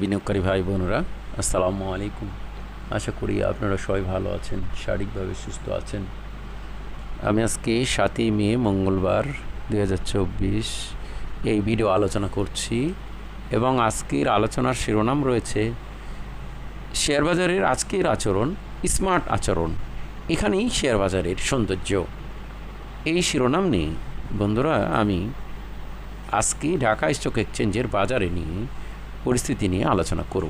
বিনিয়োগকারী ভাই বোনেরা, আসসালামু আলাইকুম। আশা করি আপনারা সবাই ভালো আছেন, শারীরিকভাবে সুস্থ আছেন। আমি আজকে সাতই মে, মঙ্গলবার দু হাজার চব্বিশ এই ভিডিও আলোচনা করছি এবং আজকের আলোচনার শিরোনাম রয়েছে, শেয়ার বাজারের আজকের আচরণ, স্মার্ট আচরণ। এখানেই শেয়ার বাজারের সৌন্দর্য। এই শিরোনাম নিয়ে বন্ধুরা, আমি আজকে ঢাকা স্টক এক্সচেঞ্জের বাজারে নিয়ে পরিস্থিতি নিয়ে আলোচনা করব।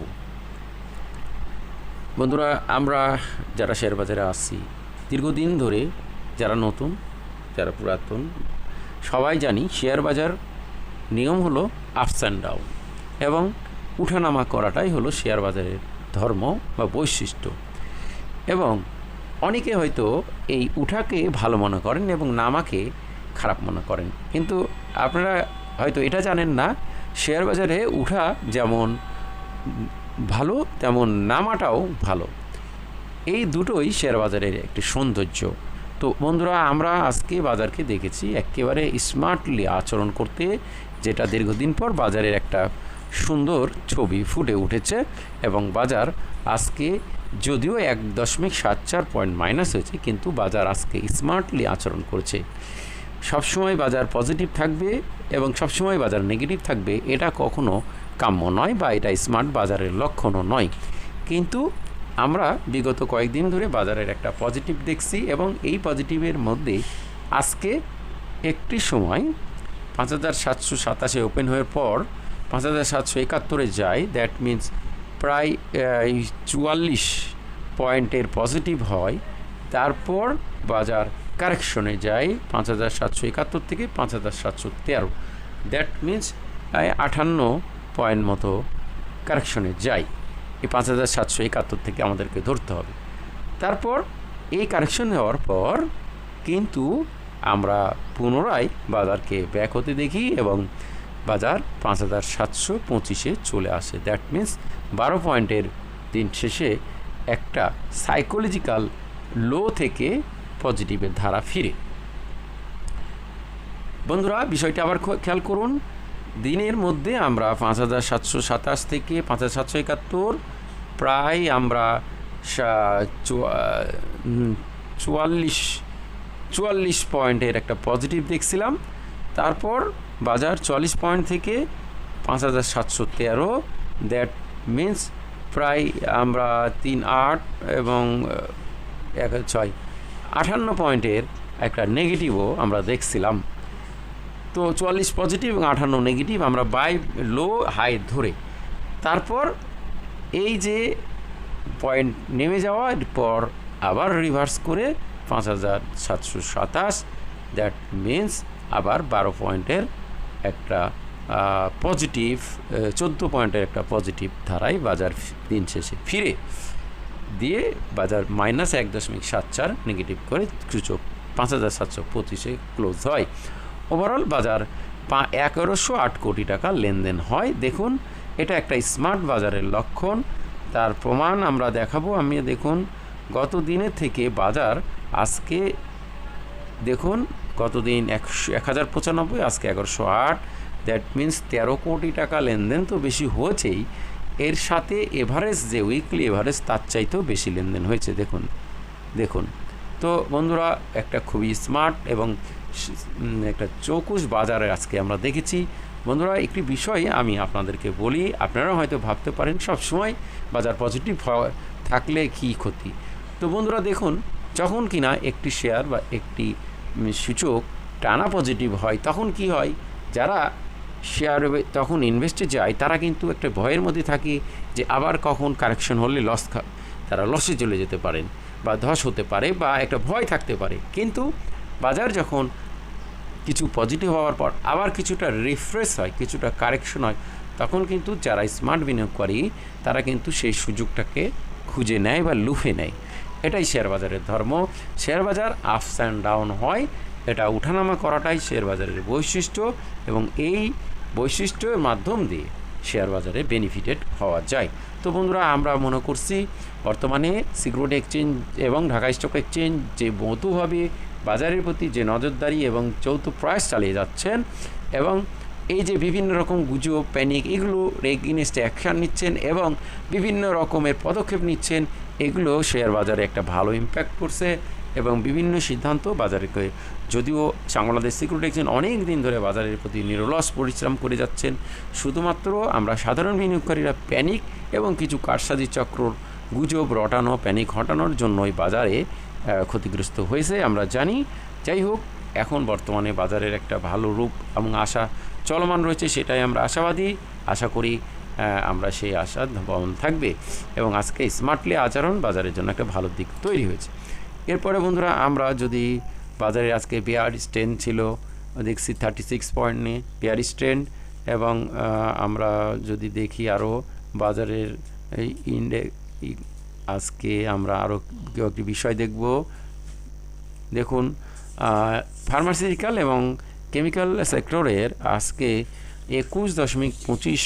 বন্ধুরা, আমরা যারা শেয়ার বাজারে আসছি দীর্ঘদিন ধরে যারা নতুন, যারা পুরাতন, সবাই জানি শেয়ার বাজার নিয়ম হলো আপস অ্যান্ড ডাউন এবং উঠানামা করাটাই হলো শেয়ার বাজারের ধর্ম বা বৈশিষ্ট্য। এবং অনেকে হয়তো এই উঠাকে ভালো মনে করেন এবং নামাকে খারাপ মনে করেন। কিন্তু আপনারা হয়তো এটা জানেন না শেয়ার বাজারে উঠা যেমন ভালো, তেমন নামাটাও ভালো। এই দুটোই শেয়ার বাজারের একটি সৌন্দর্য। তো বন্ধুরা, আমরা আজকে বাজারকে দেখেছি একেবারে স্মার্টলি আচরণ করতে, যেটা দীর্ঘদিন পর বাজারের একটা সুন্দর ছবি ফুটে উঠেছে এবং বাজার আজকে যদিও এক দশমিক সাত চার পয়েন্ট মাইনাস হয়েছে, কিন্তু বাজার আজকে স্মার্টলি আচরণ করেছে। সবসময় বাজার পজিটিভ থাকবে এবং সবসময় বাজার নেগেটিভ থাকবে, এটা কখনো কাম্য নয় বা এটা স্মার্ট বাজারের লক্ষণও নয়। কিন্তু আমরা বিগত কয়েকদিন ধরে বাজারের একটা পজিটিভ দেখছি এবং এই পজিটিভের মধ্যে আজকে একটি সময় পাঁচ হাজার সাতশো সাতাশে ওপেন হওয়ার পর পাঁচ হাজার সাতশো একাত্তরে যায় দ্যাট মিন্স প্রায় চুয়াল্লিশ পয়েন্টের পজিটিভ হয়। তারপর বাজার কারেকশনে যায় পাঁচ হাজার সাতশো একাত্তর থেকে পাঁচ হাজার সাতশো তেরো। দ্যাট মিন্স আটান্ন পয়েন্ট মতো কারেকশনে যায় এই পাঁচ হাজার সাতশো একাত্তর থেকে আমাদেরকে ধরতে হবে। তারপর এই কারেকশন হওয়ার পর কিন্তু আমরা পুনরায় বাজারকে ব্যাক হতে দেখি এবং বাজার পাঁচ হাজার সাতশো পঁচিশে চলে আসে। দ্যাট মিন্স বারো পয়েন্টের দিন শেষে একটা সাইকোলজিক্যাল লো থেকে পজিটিভের ধারা ফিরে। বন্ধুরা, বিষয়টি আবার খেয়াল করুন। দিনের মধ্যে আমরা পাঁচ হাজার সাতশো সাতাশ থেকে পাঁচ হাজার সাতশো একাত্তর, প্রায় আমরা চুয়াল্লিশ চুয়াল্লিশ পয়েন্টের একটা পজিটিভ দেখছিলাম। তারপর বাজার চল্লিশ পয়েন্ট থেকে পাঁচ হাজার সাতশো তেরো। দ্যাট মিন্স প্রায় আমরা তিন আট এবং এক, ছয় আটান্ন পয়েন্টের একটা নেগেটিভও আমরা দেখছিলাম। তো চুয়াল্লিশ পজিটিভ এবং আটান্ন নেগেটিভ আমরা বাই লো, হাই ধরে। তারপর এই যে পয়েন্ট নেমে যাওয়ার পর আবার রিভার্স করে পাঁচ হাজার সাতশো সাতাশ, দ্যাট মিন্স আবার বারো পয়েন্টের একটা পজিটিভ চোদ্দ পয়েন্টের একটা পজিটিভ ধারায় বাজার দিন শেষে ফিরে। দিয়ে বাজার মাইনাস এক দশমিক সাত চার নেগেটিভ করে সূচক পাঁচ হাজার সাতশো পঁচিশে ক্লোজ হয়। ওভারঅল বাজার পা এগারোশো আট কোটি টাকা লেনদেন হয়। দেখুন, এটা একটা স্মার্ট বাজারের লক্ষণ। তার প্রমাণ আমরা দেখাবো। আমি দেখুন, গত দিনের থেকে বাজার আজকে, দেখুন গতদিন একশো, এক হাজার পঁচানব্বই, আজকে এগারোশো আট। দ্যাট মিন্স তেরো কোটি টাকা লেনদেন তো বেশি হয়েছেই। এর সাথে এভারেজ যে উইকলি এভারেজ তার চাইতেও বেশি লেনদেন হয়েছে। দেখুন দেখুন। তো বন্ধুরা, একটা খুবই স্মার্ট এবং একটা চৌকুশ বাজারে আজকে আমরা দেখেছি। বন্ধুরা, একটি বিষয় আমি আপনাদেরকে বলি আপনারা হয়তো ভাবতে পারেন সব সময় বাজার পজিটিভ থাকলে কী ক্ষতি? তো বন্ধুরা, দেখুন, যখন কিনা একটি শেয়ার বা একটি সূচক টানা পজিটিভ হয়, তখন কি হয়? যারা শেয়ার তখন ইনভেস্টে যায়, তারা কিন্তু একটা ভয়ের মধ্যে থাকে যে আবার কখন কারেকশন হলে লস তারা লসে চলে যেতে পারেন বা ধস হতে পারে বা একটা ভয় থাকতে পারে। কিন্তু বাজার যখন কিছু পজিটিভ হওয়ার পর আবার কিছুটা রিফ্রেশ হয়, কিছুটা কারেকশন হয়, তখন কিন্তু যারা স্মার্ট বিনিয়োগ বিনিয়োগকারী, তারা কিন্তু সেই সুযোগটাকে খুঁজে নেয় বা লুফে নেয়। এটাই শেয়ার বাজারের ধর্ম। শেয়ার বাজার আপস অ্যান্ড ডাউন হয়, এটা উঠানামা করাটাই শেয়ার বাজারের বৈশিষ্ট্য এবং এই বৈশিষ্ট্যের মাধ্যম দিয়ে শেয়ার বাজারে বেনিফিটেড হওয়া যায়। তো বন্ধুরা, আমরা মনে করছি, বর্তমানে সিকিউরিটি এক্সচেঞ্জ এবং ঢাকা স্টক এক্সচেঞ্জ যে মধুভাবে বাজারের প্রতি যে নজরদারি এবং যৌথ প্রয়াস চালিয়ে যাচ্ছেন এবং এই যে বিভিন্ন রকম গুজব প্যানিক এগুলো এগেনস্টে অ্যাকশান নিচ্ছেন এবং বিভিন্ন রকমের পদক্ষেপ নিচ্ছেন, এগুলো শেয়ার বাজারে একটা ভালো ইম্প্যাক্ট করছে। এবং বিভিন্ন সিদ্ধান্ত বাজারে করে যদিও বাংলাদেশ সিকিউরিটি এক্সচেঞ্জ অনেক দিন ধরে বাজারের প্রতি নিরলস পরিশ্রম করে যাচ্ছেন, শুধুমাত্র আমরা সাধারণ বিনিয়োগকারীরা প্যানিক এবং কিছু কারসাজি চক্রর গুজব রটানো প্যানিক হটানোর জন্যই বাজারে ক্ষতিগ্রস্ত হয়েছে আমরা জানি। যাই হোক, এখন বর্তমানে বাজারের একটা ভালো রূপ এবং আশা চলমান রয়েছে সেটাই আমরা আশাবাদী। আশা করি আমরা সেই আশা ধাবন থাকবে এবং আজকে স্মার্টলি আচরণ বাজারের জন্য একটা ভালো দিক তৈরি হয়েছে। এরপরে বন্ধুরা, আমরা যদি বাজারে আজকে বিয়ার স্ট্রেন ছিল, দেখছি থার্টি সিক্স পয়েন্ট নিয়ে বিয়ার স্ট্রেন্ড এবং আমরা যদি দেখি আরও বাজারের এই ইন্ডে আজকে আমরা আরও কয়েকটি বিষয় দেখব। দেখুন ফার্মাসিউটিক্যাল এবং কেমিক্যাল সেক্টরের আজকে একুশ দশমিক পঁচিশ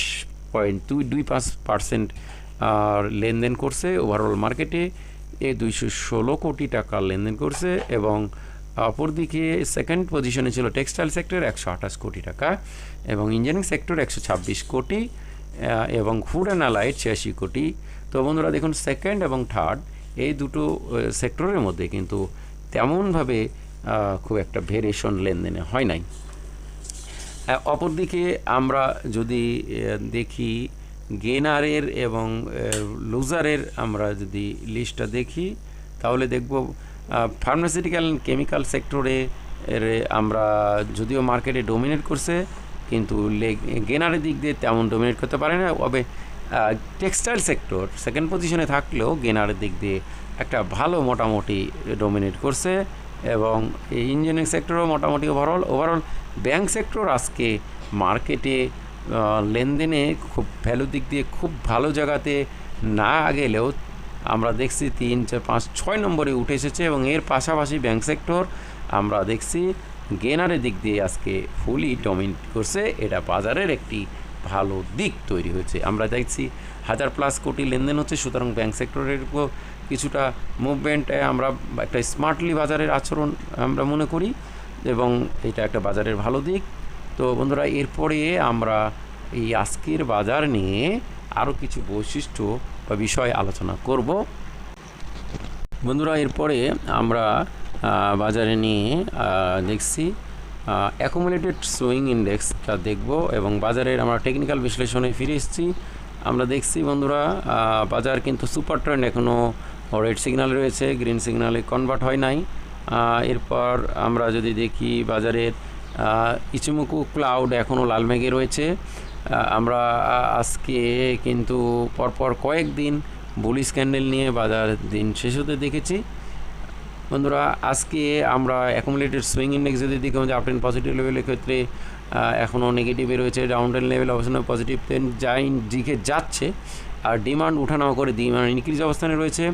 পয়েন্ট দুই দুই পাঁচ পার্সেন্ট লেনদেন করছে ওভারঅল মার্কেটে এ দুইশো ষোলো কোটি টাকা লেনদেন করছে এবং অপরদিকে সেকেন্ড পজিশনে ছিল টেক্সটাইল সেক্টর একশো আঠাশ কোটি টাকা এবং ইঞ্জিনিয়ারিং সেক্টর একশো ছাব্বিশ কোটি এবং ফুড অ্যান্ড ছিয়াশি কোটি। তো বন্ধুরা দেখুন সেকেন্ড এবং থার্ড এই দুটো সেক্টরের মধ্যে কিন্তু তেমনভাবে খুব একটা ভেরিয়েশন লেনদেনে হয় নাই। অপরদিকে আমরা যদি দেখি গেনারের এবং লুজারের আমরা যদি লিস্টটা দেখি, তাহলে দেখব ফার্মাসিউটিক্যাল কেমিক্যাল সেক্টরে এর আমরা যদিও মার্কেটে ডোমিনেট করছে, কিন্তু গেনারের দিক দিয়ে তেমন ডোমিনেট করতে পারে না। তবে টেক্সটাইল সেক্টর সেকেন্ড পজিশনে থাকলেও গেনারের দিক দিয়ে একটা ভালো মোটামুটি ডোমিনেট করছে এবং ইঞ্জিনিয়ারিং সেক্টরও মোটামুটি ওভারঅল ওভারঅল ব্যাংক সেক্টর আজকে মার্কেটে লেনদেনে খুব ভ্যালু দিক দিয়ে খুব ভালো জায়গাতে না গেলেও আমরা দেখছি তিন, চার, পাঁচ, ছয় নম্বরে উঠে এসেছে এবং এর পাশাপাশি ব্যাংক সেক্টর আমরা দেখছি গেনারের দিক দিয়ে আজকে ফুলি ডমিনেট করছে। এটা বাজারের একটি ভালো দিক তৈরি হয়েছে। আমরা দেখছি হাজার প্লাস কোটি লেনদেন হচ্ছে, সুতরাং ব্যাংক সেক্টরের উপর কিছুটা মুভমেন্ট আমরা একটা স্মার্টলি বাজারের আচরণ আমরা মনে করি এবং এটা একটা বাজারের ভালো দিক। তো বন্ধুরা, এরপরে আমরা এই আজকের বাজার নিয়ে আরও কিছু বৈশিষ্ট্য বা বিষয় আলোচনা করব। বন্ধুরা, এরপরে আমরা বাজারে নিয়ে দেখছি অ্যাকুমুলেটেড সুইং ইন্ডেক্সটা দেখব এবং বাজারের আমরা টেকনিক্যাল বিশ্লেষণে ফিরে এসেছি। আমরা দেখছি বন্ধুরা বাজার কিন্তু সুপার ট্রেন্ড এখনও রেড সিগন্যাল রয়েছে গ্রিন সিগন্যালে কনভার্ট হয় নাই। এরপর আমরা যদি দেখি বাজারের ইচুমুকু ক্লাউড এখনও লাল মেঘে রয়েছে। আমরা আজকে কিন্তু পরপর কয়েকদিন বুলিশ ক্যান্ডেল নিয়ে বাজার দিন শেষ হতে দেখেছি। বন্ধুরা, আজকে আমরা অ্যাকুমুলেটেড সুইং ইন্ডেক্স যদি দেখি, আমাদের আপটেন পজিটিভ লেভেলের ক্ষেত্রে এখনও নেগেটিভে রয়েছে ডাউন লেভেল অবস্থানে পজিটিভ টেন যাই দিকে যাচ্ছে। আর ডিমান্ড উঠানামা করে ডিমান্ড ইনক্রিজ অবস্থানে রয়েছে।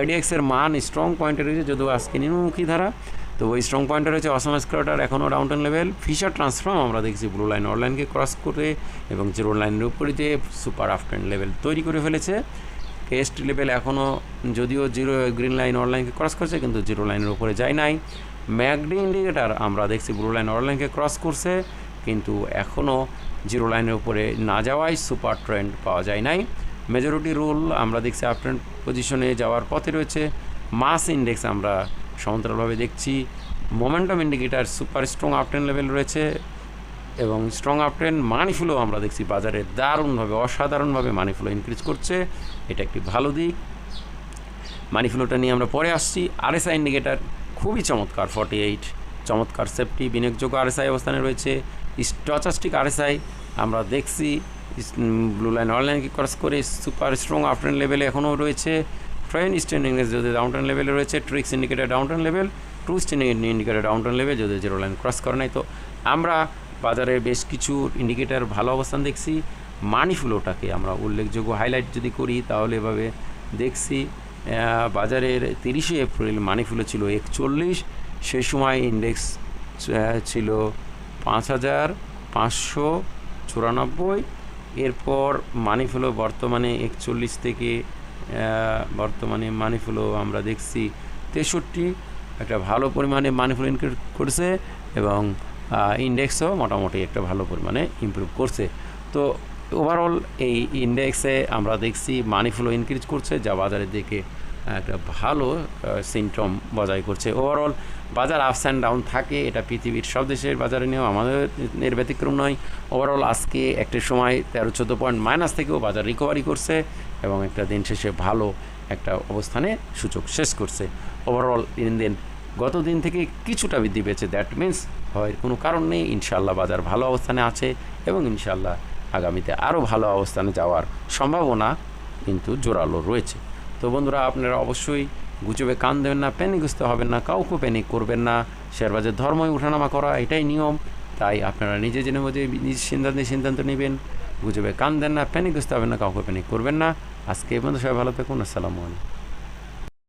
এডিএক্সের মান স্ট্রং পয়েন্টে রয়েছে, যদিও আজকে নিম্নমুখী ধারা। তো ওই স্ট্রং পয়েন্টে রয়েছে অসম স্কোয়াটার এখনও down ten level Fisher transform আমরা দেখছি ব্লু লাইন অনলাইনকে ক্রস করে এবং জিরো লাইনের উপরে যে সুপার আফটেন লেভেল তৈরি করে ফেলেছে। কেস্ট লেভেল এখনও যদিও জিরো গ্রিন লাইন অনলাইনকে ক্রস করছে, কিন্তু জিরো লাইনের উপরে যায় নাই। ম্যাকডি ইন্ডিকেটার আমরা দেখছি ব্লু লাইন অনলাইনকে ক্রস করছে, কিন্তু এখনও জিরো লাইনের উপরে না যাওয়ায় সুপার ট্রেন্ড পাওয়া যায় নাই। মেজরিটি রুল আমরা দেখছি আপট্রেন্ড পজিশনে যাওয়ার পথে রয়েছে। মাস ইন্ডেক্স আমরা সমান্তরালভাবে দেখছি। Momentum indicator super strong uptrend level রয়েছে এবং স্ট্রং আপট্রেন্ড মানি ফ্লো আমরা দেখছি বাজারে দারুণভাবে, অসাধারণভাবে মানি ফ্লো ইনক্রিজ করছে। এটা একটি ভালো দিক। মানি ফ্লোটা নিয়ে আমরা পরে আসছি। আরএসআই ইন্ডিকেটার খুবই চমৎকার ফর্টি এইট চমৎকার সেফটি বিনিয়োগযোগ্য আরএসআই অবস্থানে রয়েছে। স্টচাস্টিক আরএসআই আমরা দেখছি। ব্লু লাইন অনলাইন ক্রস করে সুপার স্ট্রং আফটার লেভেলে এখনও রয়েছে। ট্রেন স্ট্যান্ড যদি ডাউনটার্ন লেভেলে রয়েছে। Trix indicator downturn level true stand indicator downturn level যদি জিরো লাইন ক্রস করে নাই। তো আমরা বাজারে বেশ কিছু ইন্ডিকেটার ভালো অবস্থান দেখছি। মানি ফ্লোটাকে আমরা উল্লেখযোগ্য হাইলাইট যদি করি, তাহলে এভাবে দেখছি বাজারের তিরিশে এপ্রিল মানি ফ্লো ছিল একচল্লিশ, সেই সময় ইন্ডেক্স ছিল পাঁচ হাজার পাঁচশো চুরানব্বই, এরপর মানি ফ্লো বর্তমানে একচল্লিশ থেকে বর্তমানে মানি ফ্লো আমরা দেখছি তেষট্টি, একটা ভালো পরিমাণে মানি ফ্লো ইনক্রিজ করছে এবং ইন্ডেক্সও মোটামুটি একটা ভালো পরিমাণে ইম্প্রুভ করছে। তো ওভারঅল এই ইন্ডেক্সে আমরা দেখছি মানি ফ্লো ইনক্রিজ করছে, যা বাজারের দিকে একটা ভালো সিমটম বজায় করছে। ওভারঅল বাজার আপস অ্যান্ড ডাউন থাকে, এটা পৃথিবীর সব দেশের বাজারে নিয়েও আমাদের এর ব্যতিক্রম নয়। ওভারঅল আজকে একটা সময় তেরো, চোদ্দ পয়েন্ট মাইনাস থেকেও বাজার রিকভারি করছে এবং একটা দিন শেষে ভালো একটা অবস্থানে সূচক শেষ করছে। ওভারঅল দিন দিন গত দিন থেকে কিছুটা বৃদ্ধি পেয়েছে। দ্যাট মিন্স হয় কোনো কারণ নেই। ইনশাল্লাহ বাজার ভালো অবস্থানে আছে এবং ইনশাল্লাহ আগামীতে আরও ভালো অবস্থানে যাওয়ার সম্ভাবনা কিন্তু জোরালো রয়েছে। তো বন্ধুরা, আপনারা অবশ্যই গুজবে কান দেবেন না প্যানিকগ্রস্ত হবেন না, কাউকে প্যানিক করবেন না। শেয়ার বাজার ধর্মই উঠানামা করা, এটাই নিয়ম। তাই আপনারা নিজে জেনে বুঝে, নিজ সিদ্ধান্তে সিদ্ধান্ত নেবেন। গুজবে কান দেন না প্যানিকগ্রস্ত হবেন না, কাউকে প্যানিক করবেন না। আজকে এই পর্যন্ত সবাই ভালো থাকুন, আসসালামু আলাইকুম।